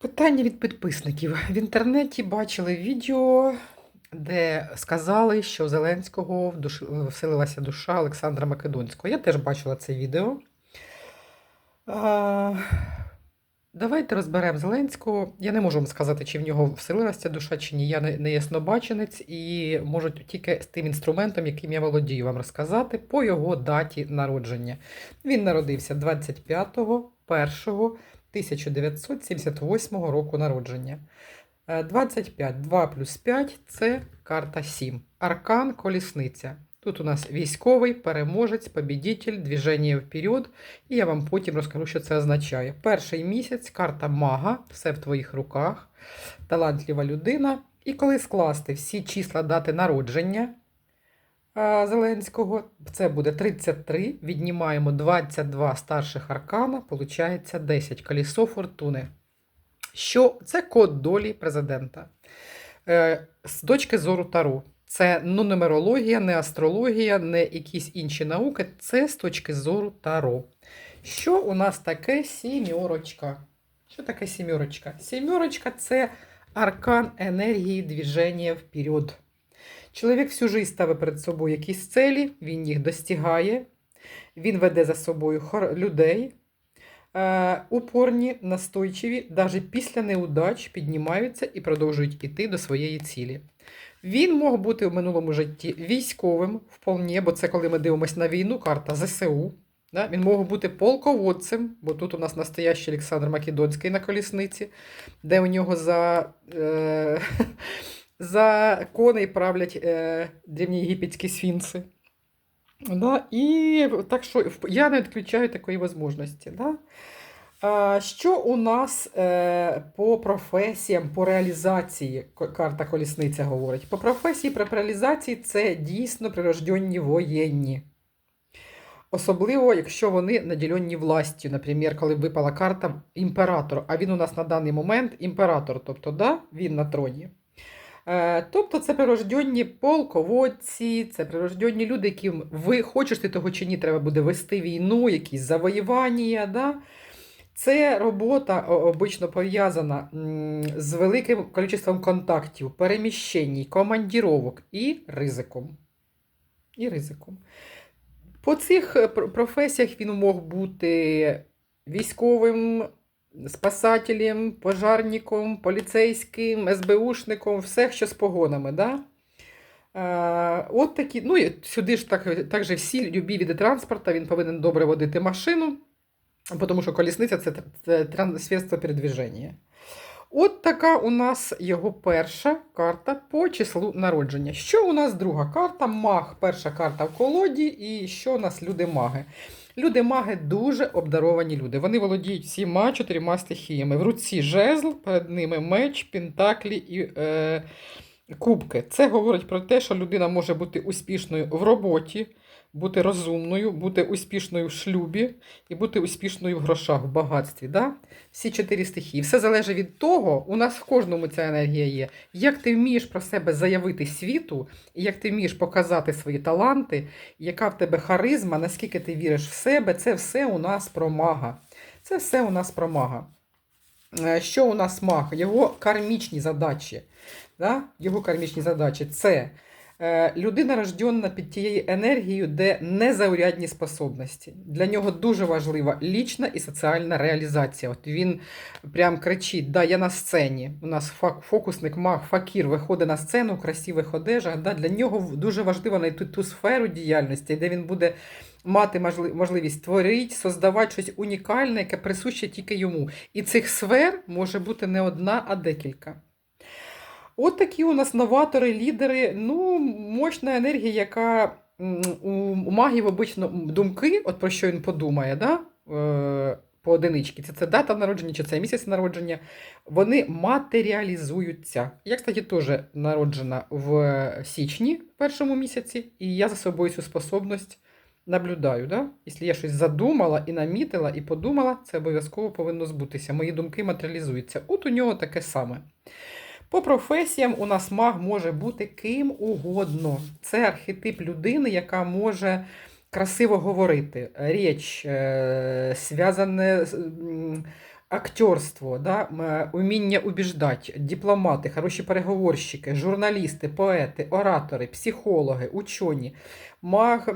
Питання від підписників. В інтернеті бачили відео, де сказали, що у Зеленського вселилася душа Олександра Македонського. Я теж бачила це відео. А... Давайте розберемо Зеленського. Я не можу вам сказати, чи в нього вселилася душа, чи ні. Я не, не яснобаченець і можу тільки з тим інструментом, яким я володію, вам розказати по його даті народження. Він народився 25-го, 1-го 1978 року народження. Е, 25, 2 плюс 5 це карта 7. Аркан колісниця. Тут у нас військовий, переможець, побідітель, движення вперед. І я вам потім розкажу, що це означає. Перший місяць карта мага, все в твоїх руках, талантлива людина. І коли скласти всі числа дати народження Зеленського, це буде 33, віднімаємо 22 старших аркана, виходить 10 колесо фортуни. Що це код долі президента. Е, з точки зору Таро. Це не нумерологія, не астрологія, не якісь інші науки. Це з точки зору Таро. Що у нас таке сімерочка? Що таке сімерочка? Сімерочка це аркан енергії движення вперед. Чоловік всю життя ставить перед собою якісь цілі, він їх достигає, він веде за собою людей. Е, упорні, настойчиві, навіть після неудач піднімаються і продовжують іти до своєї цілі. Він мог бути в минулому житті військовим, вполне, бо це коли ми дивимося на війну, карта ЗСУ. Да? Він мог бути полководцем, бо тут у нас настоящий Олександр Македонський на колісниці, де у нього за, е, за коней правлять е, древньоєгипетські сфінкси. Да? І так що я не відключаю такої можливості. Да? А, що у нас е, по професіям, по реалізації карта колісниця говорить? По професії, по реалізації це дійсно прирожденні воєнні. Особливо, якщо вони наділені властю, наприклад, коли випала карта імператор, а він у нас на даний момент імператор, тобто да, він на троні. Е, Тобто це прирожденні полководці, це прирожденні люди, яким ви хочеш ти того чи ні, треба буде вести війну, якісь завоювання. Да? Це робота обично пов'язана з великим кількістю контактів, переміщень, командіровок і ризиком. І ризиком. По цих е, професіях він мог бути військовим, спасателем, пожарником, поліцейським, СБУшником, все, що з погонами. Да? Е, от такі, ну і сюди ж так, так же всі любі види транспорту, він повинен добре водити машину, тому що колісниця це, тр- це средство передвіження. От така у нас його перша карта по числу народження. Що у нас друга карта? Маг, перша карта в колоді, і що у нас люди-маги? Люди-маги дуже обдаровані люди. Вони володіють всіма чотирма стихіями. В руці жезл, перед ними меч, пентаклі і е, кубки. Це говорить про те, що людина може бути успішною в роботі, бути розумною, бути успішною в шлюбі і бути успішною в грошах, в багатстві. Да? Всі чотири стихії. Все залежить від того, у нас в кожному ця енергія є. Як ти вмієш про себе заявити світу, і як ти вмієш показати свої таланти, яка в тебе харизма, наскільки ти віриш в себе, це все у нас про мага. Це все у нас про мага. Е, Що у нас маг? Його кармічні задачі. Да? Його кармічні задачі це е, людина рождена під тією енергією, де незаурядні способності. Для нього дуже важлива лічна і соціальна реалізація. От він прям кричить: да, я на сцені. У нас фокусник, маг, факір виходить на сцену в красивих одежах. Да? Для нього дуже важливо знайти ту сферу діяльності, де він буде мати можливість творити, создавати щось унікальне, яке присуще тільки йому. І цих сфер може бути не одна, а декілька. От такі у нас новатори, лідери. Ну, мощна енергія, яка у, магів обично думки, от про що він подумає, да? е, по одиничці, це, це дата народження, чи це місяць народження, вони матеріалізуються. Я, кстати, теж народжена в січні, першому місяці, і я за собою цю способність наблюдаю. Да? Якщо я щось задумала і намітила, і подумала, це обов'язково повинно збутися. Мої думки матеріалізуються. От у нього таке саме. По професіям у нас маг може бути ким угодно. Це архетип людини, яка може красиво говорити. Річ е, зв'язане актерство, да, е, уміння убіждати, дипломати, хороші переговорщики, журналісти, поети, оратори, психологи, учені. Маг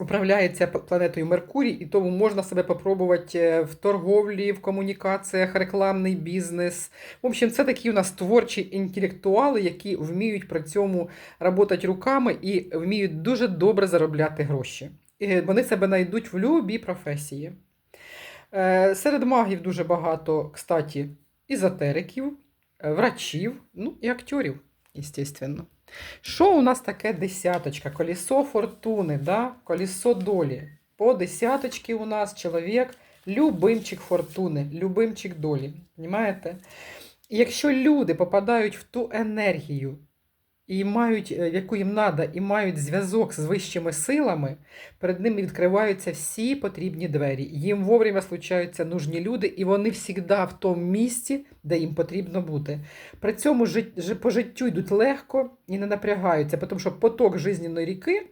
управляється планетою Меркурій, і тому можна себе попробувати е, в торговлі, в комунікаціях, рекламний бізнес. В общем, це такі у нас творчі інтелектуали, які вміють при цьому працювати руками і вміють дуже добре заробляти гроші. І вони себе знайдуть в будь-якій професії. Е, Серед магів дуже багато, кстати, езотериків, е, врачів, ну і актерів, естественно. Що у нас таке десяточка? Колісо фортуни, да? колісо долі. По десяточці у нас чоловік любимчик фортуни, любимчик долі. Понимаєте? Якщо люди попадають в ту енергію, і мають, е, яку їм треба, і мають зв'язок з вищими силами, перед ними відкриваються всі потрібні двері. Їм вовремя случаються нужні люди, і вони завжди в тому місці, де їм потрібно бути. При цьому по життю йдуть легко і не напрягаються, тому що поток жизненної ріки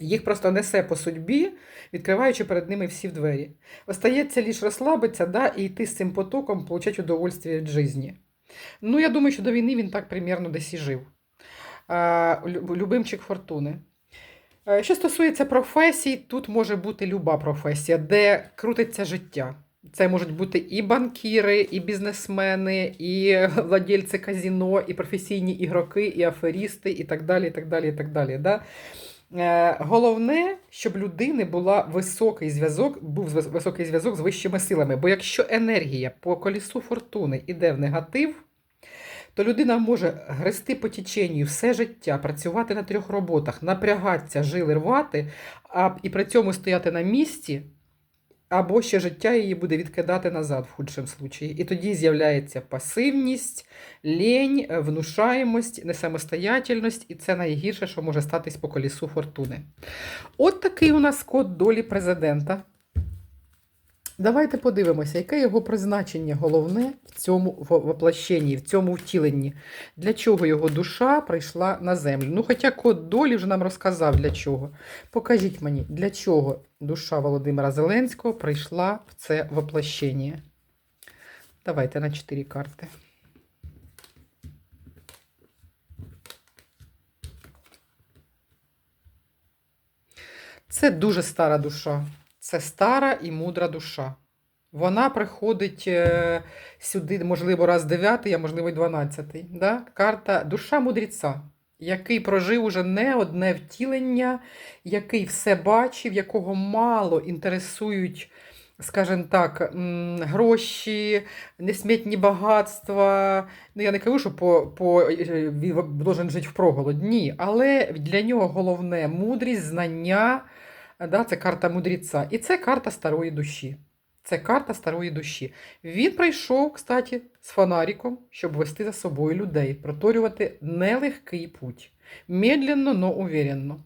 їх просто несе по судьбі, відкриваючи перед ними всі двері. Остається лише розслабитися да, і йти з цим потоком, отримати удовольствие від житті. Ну, я думаю, що до війни він так примірно десь і жив. Лю- любимчик фортуни. Е, Що стосується професій, тут може бути люба професія, де крутиться життя. Це можуть бути і банкіри, і бізнесмени, і владельці казіно, і професійні ігроки, і аферісти, і так далі. і так далі, і так далі. Да? Е, Головне, щоб людини була високий зв'язок, був високий зв'язок з вищими силами. Бо якщо енергія по колісу фортуни йде в негатив, то людина може грести по теченню все життя, працювати на трьох роботах, напрягатися, жили рвати, а і при цьому стояти на місці, або ще життя її буде відкидати назад в худшому случаї. І тоді з'являється пасивність, лінь, внушаємость, несамостоятельність, і це найгірше, що може статись по колісу фортуни. От такий у нас код долі президента. Давайте подивимося, яке його призначення головне в цьому воплощенні, в цьому втіленні. Для чого його душа прийшла на землю? Ну, хоча код долі вже нам розказав для чого. Покажіть мені, для чого душа Володимира Зеленського прийшла в це воплощення. Давайте на 4 карти. Це дуже стара душа. Це стара і мудра душа. Вона приходить е, сюди, можливо, раз дев'ятий, а можливо, й дванадцятий. Да? Карта душа мудреця, який прожив уже не одне втілення, який все бачив, якого мало інтересують, скажімо так, гроші, несмітні багатства. Ну, я не кажу, що по, по, е, він должен жити впроголодь. Ні, але для нього головне мудрість, знання. Да, це карта мудреця. І це карта старої душі. Це карта старої душі. Він прийшов, кстати, з фонариком, щоб вести за собою людей, проторювати нелегкий путь. Медленно, но уверенно.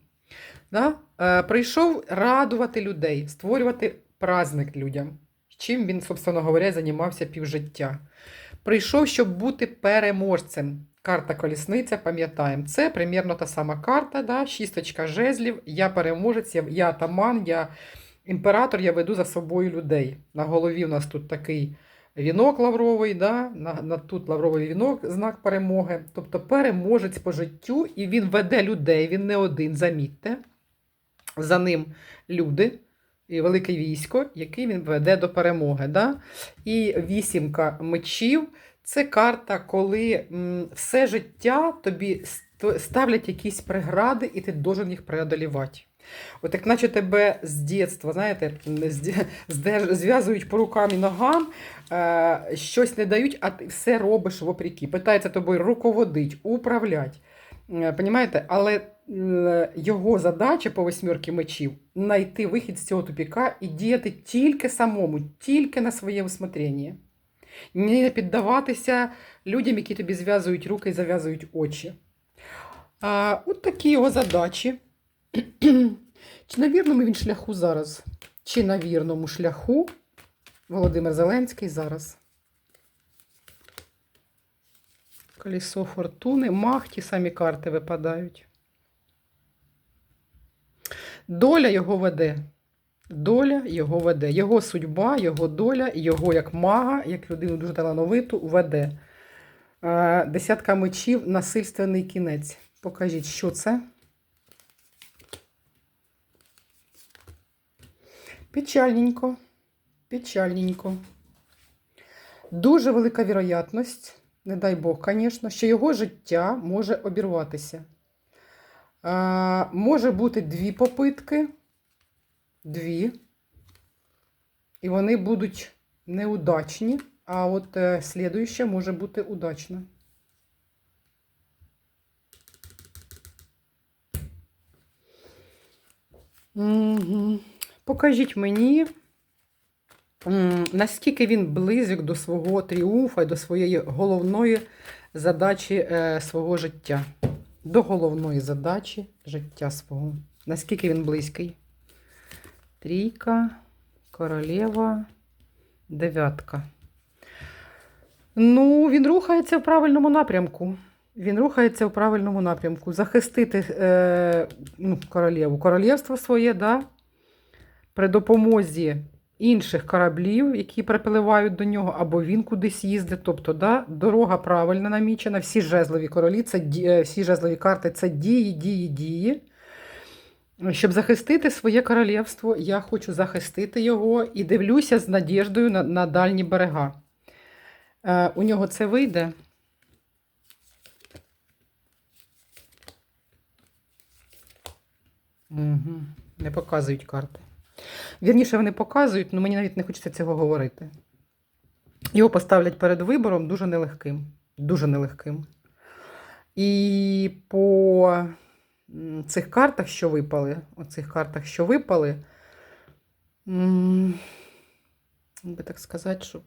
Да? Е, прийшов радувати людей, створювати праздник людям, чим він, собственно говоря, займався півжиття. Прийшов, щоб бути переможцем. Карта колісниця, пам'ятаємо, це примірно та сама карта, да? шісточка жезлів, я переможець, я, я атаман, я імператор, я веду за собою людей. На голові у нас тут такий вінок лавровий, да? на, на, тут лавровий вінок, знак перемоги. Тобто переможець по життю, і він веде людей, він не один, замітьте. За ним люди велике військо, яке він веде до перемоги. Да? І вісімка мечів це карта, коли все життя тобі ставлять якісь прегради, і ти должен їх преодолівати. От як наче тебе з дитинства, знаєте, зв'язують по рукам і ногам, е, щось не дають, а ти все робиш вопріки. Питається тобою руководить, управлять. Е, Понімаєте? Але е, його задача по восьмірки мечів знайти вихід з цього тупіка і діяти тільки самому, тільки на своє усмотрення. Не піддаватися людям, які тобі зв'язують руки і зав'язують очі. А, от такі його задачі. Чи на вірному він шляху зараз? Чи на вірному шляху Володимир Зеленський зараз? Колесо фортуни, мах, ті самі карти випадають. Доля його веде. Доля його веде. Його судьба, його доля, його як мага, як людину дуже талановиту, веде. Е, Десятка мечів, насильственний кінець. Покажіть, що це? Печальненько. Печальненько. Дуже велика вірогідність, не дай Бог, звісно, що його життя може обірватися. А, може бути дві попитки, дві, і вони будуть неудачні, а от е, слідуюча може бути удачна. Угу. Покажіть мені, наскільки він близьок до свого тріумфа і до своєї головної задачі е, свого життя. До головної задачі життя свого. Наскільки він близький? Трійка, королева, дев'ятка. Ну, він рухається в правильному напрямку. Він рухається в правильному напрямку. Захистити е, ну, королеву, королівство своє, да? при допомозі інших кораблів, які припливають до нього, або він кудись їздить. Тобто, да, дорога правильно намічена, всі жезлові королі, це е, всі жезлові карти це дії, дії, дії. Щоб захистити своє королівство, я хочу захистити його і дивлюся з надіждою на, на дальні берега. Е, у нього це вийде. Угу. Не показують карти. Вірніше, вони показують, але мені навіть не хочеться цього говорити. Його поставлять перед вибором дуже нелегким. Дуже нелегким. І по цих картах, що випали, оцих картах, що випали, би так сказати, щоб.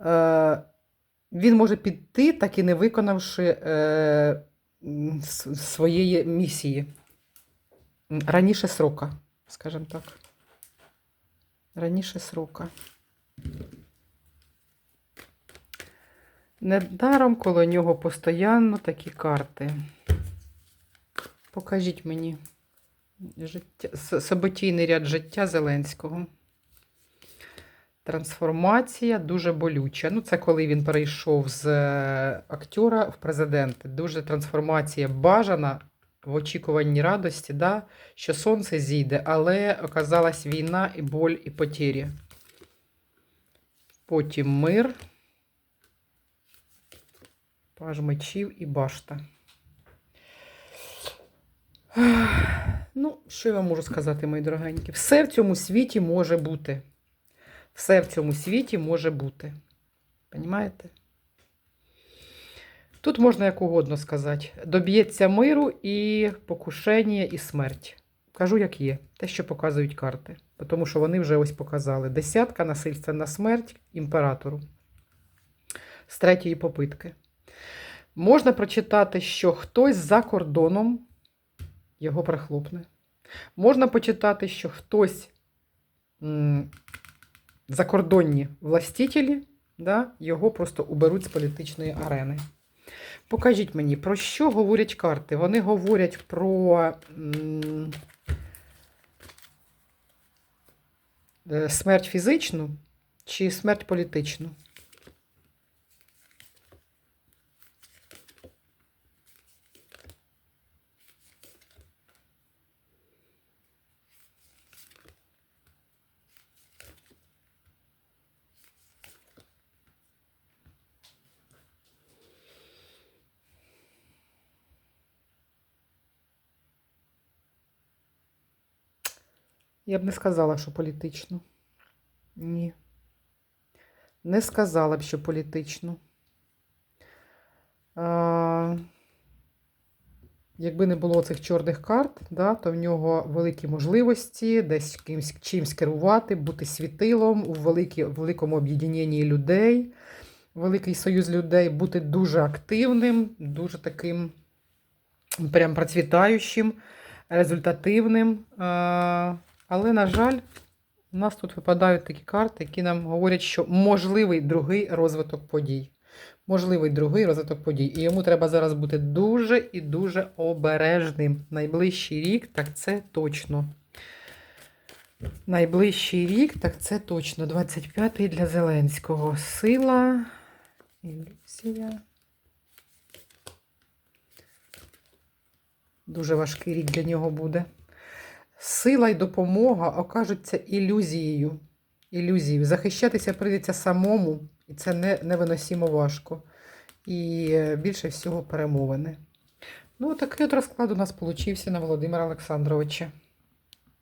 Е, він може піти, так і не виконавши е, своєї місії. Раніше срока, скажімо так. Раніше срока. Недаром коло нього постійно такі карти. Покажіть мені життя, с- событійний ряд життя Зеленського. Трансформація дуже болюча. Ну, це коли він перейшов з е, актера в президенти. Дуже трансформація бажана в очікуванні радості, да, що сонце зійде, але оказалась війна і боль, і потірі. Потім мир, паж мечів і башта. Ну, що я вам можу сказати, мої дорогенькі? Все в цьому світі може бути. Все в цьому світі може бути. Понімаєте? Тут можна як угодно сказати. Доб'ється миру і покушення, і смерть. Кажу, як є. Те, що показують карти. Тому що вони вже ось показали. Десятка насильственна смерть імператору. З третьої попитки. Можна прочитати, що хтось за кордоном його прихлопне. Можна почитати, що хтось закордонні властителі да, його просто уберуть з політичної арени. Покажіть мені, про що говорять карти? Вони говорять про е, смерть фізичну чи смерть політичну? Я б не сказала, що політично. Ні. Не сказала б, що політично. А, якби не було цих чорних карт, да, то в нього великі можливості десь кимсь, чимсь керувати, бути світилом у великі, великому об'єднанні людей, великий союз людей, бути дуже активним, дуже таким прям процвітаючим, результативним. А, але, на жаль, у нас тут випадають такі карти, які нам говорять, що можливий другий розвиток подій. Можливий другий розвиток подій. І йому треба зараз бути дуже і дуже обережним. Найближчий рік, так це точно. Найближчий рік, так це точно 25-й для Зеленського. Сила, ілюзія. Дуже важкий рік для нього буде. Сила й допомога окажуться ілюзією. Ілюзією. Захищатися прийдеться самому, і це не, невиносимо важко. І е, більше всього перемовини. Ну, такий от розклад у нас получився на Володимира Олександровича.